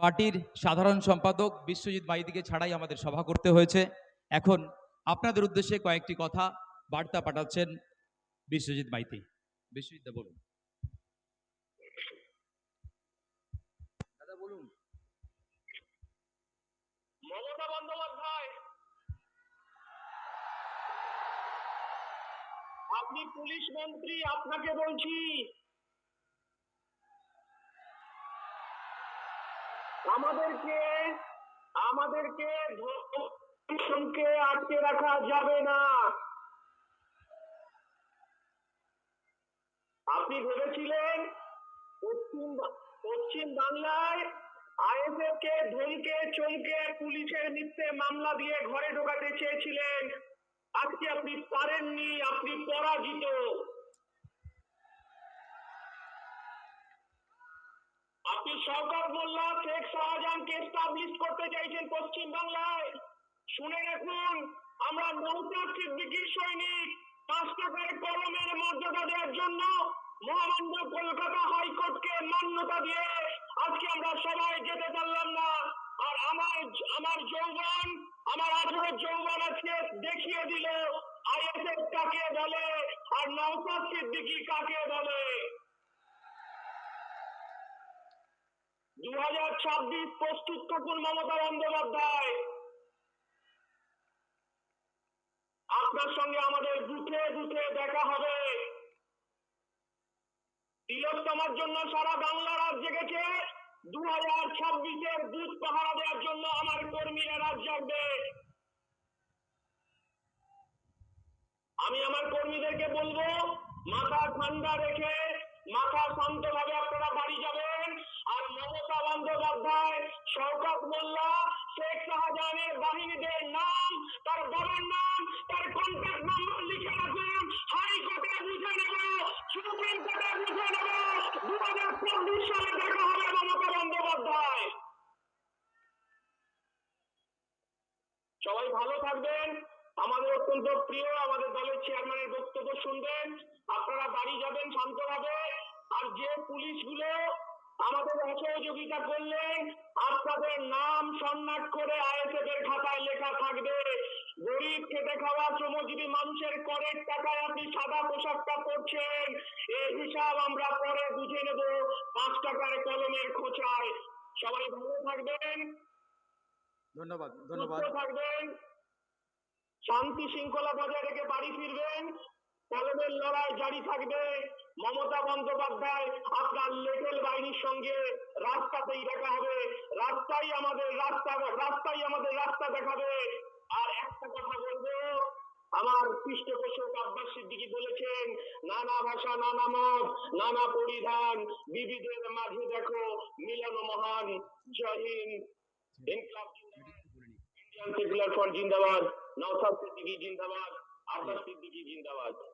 পার্টির সাধারণ সম্পাদক বিশ্বজিৎ মাইতিকে ছাড়াই আমাদের সভা করতে হয়েছে। এখন আপনাদের উদ্দেশ্যে কয়েকটি কথা বার্তা পাঠাচ্ছেন বিশ্বজিৎ মাইতি বিশ্বজিৎ দা, বলুন। দাদা, বলুন। মমতা আপনি পুলিশ মন্ত্রী, আপনাকে বলছি। আমাদেরকে আমাদেরকে ধর্মকে আটকে রাখা যাবে না। আপনি ভেবেছিলেন পশ্চিম পশ্চিম বাংলায় আইএসএফ কে ধমকে, চমকে, পুলিশের মিথ্যে মামলা দিয়ে ঘরে ঢোকাতে চেয়েছিলেন। আজকে আপনি পারেননি, আপনি পরাজিত আপনি শওকত মোল্লা, শেখ শাহজাহানকে এস্টাবলিশ করতে চাইছেন পশ্চিম বাংলায় শুনে রাখুন, আমরা নৌকার সিদ্দিকির সৈনিক পাঁচ কলমের মর্যাদা দেওয়ার জন্য মহামান্য কলকাতা হাইকোর্টকে মান্যতা দিয়ে আজকে আমরা সবাই যেতে পারলাম না। আর আমার আমার যৌবন, আমার আঠারো যৌবন আজকে দেখিয়ে দিল। আইএসএফ কাকে বলে আর নৌকার সিদ্দিকি কাকে বলে? দু হাজার ছাব্বিশ প্রস্তুত থাকুন মমতা বন্দ্যোপাধ্যায়। আপনার সঙ্গে আমাদের বুথে বুথে দেখা হবে। তিলোত্তমার জন্য সারা বাংলা রাত জেগেছে দু হাজার ছাব্বিশের বুথ পাহারা দেওয়ার জন্য আমার কর্মীরা রাত জাগবে আমি আমার কর্মীদেরকে বলব, মাথা ঠান্ডা রেখে, মাথা শান্তভাবে আপনারা বাড়ি যাবেন। বন্দ্যোপাধ্যায়। সবাই ভালো থাকবেন। আমাদের অত্যন্ত প্রিয় আমাদের দলের চেয়ারম্যানের বক্তব্য শুনবেন। আপনারা বাড়ি যাবেন শান্তভাবে। আর যে পুলিশগুলো আমাদের অসহযোগিতা করলেন আপনাদের নাম সন্ন্যাস করে আইএসএফ এর খাতায় লেখা থাকবে গরিব খেটে খাওয়া শ্রমজীবী মানুষের করের টাকায় আপনি সাদা পোশাকটা পরছেন এই হিসাব আমরা পরে বুঝে নেব পাঁচ টাকার কলমের খোঁচায়। সবাই ভালো থাকবেন। ধন্যবাদ ধন্যবাদ। থাকবেন। শান্তি শৃঙ্খলা বজায় রেখে বাড়ি ফিরবেন। কলমের লড়াই জারি থাকবে। মমতা বন্দ্যোপাধ্যায় আপনার লেটেল বাহিনীর সঙ্গে রাস্তাতেই দেখা হবে। রাস্তাই আমাদের রাস্তা, রাস্তাই আমাদের রাস্তা দেখাবে। আর একটা কথা বলব, আমার পৃষ্ঠপোষক আব্বাস সিদ্দিকি বলেছেন, নানা ভাষা, নানা মত, নানা পরিধান বিবিধের মাঝে দেখো মিলন মহান, জয় ইন্ডিয়ান সেকুলার ফ্রন্ট জিন্দাবাদ নওসাদ সিদ্দিকী জিন্দাবাদ, আব্বাস সিদ্দিকী জিন্দাবাদ।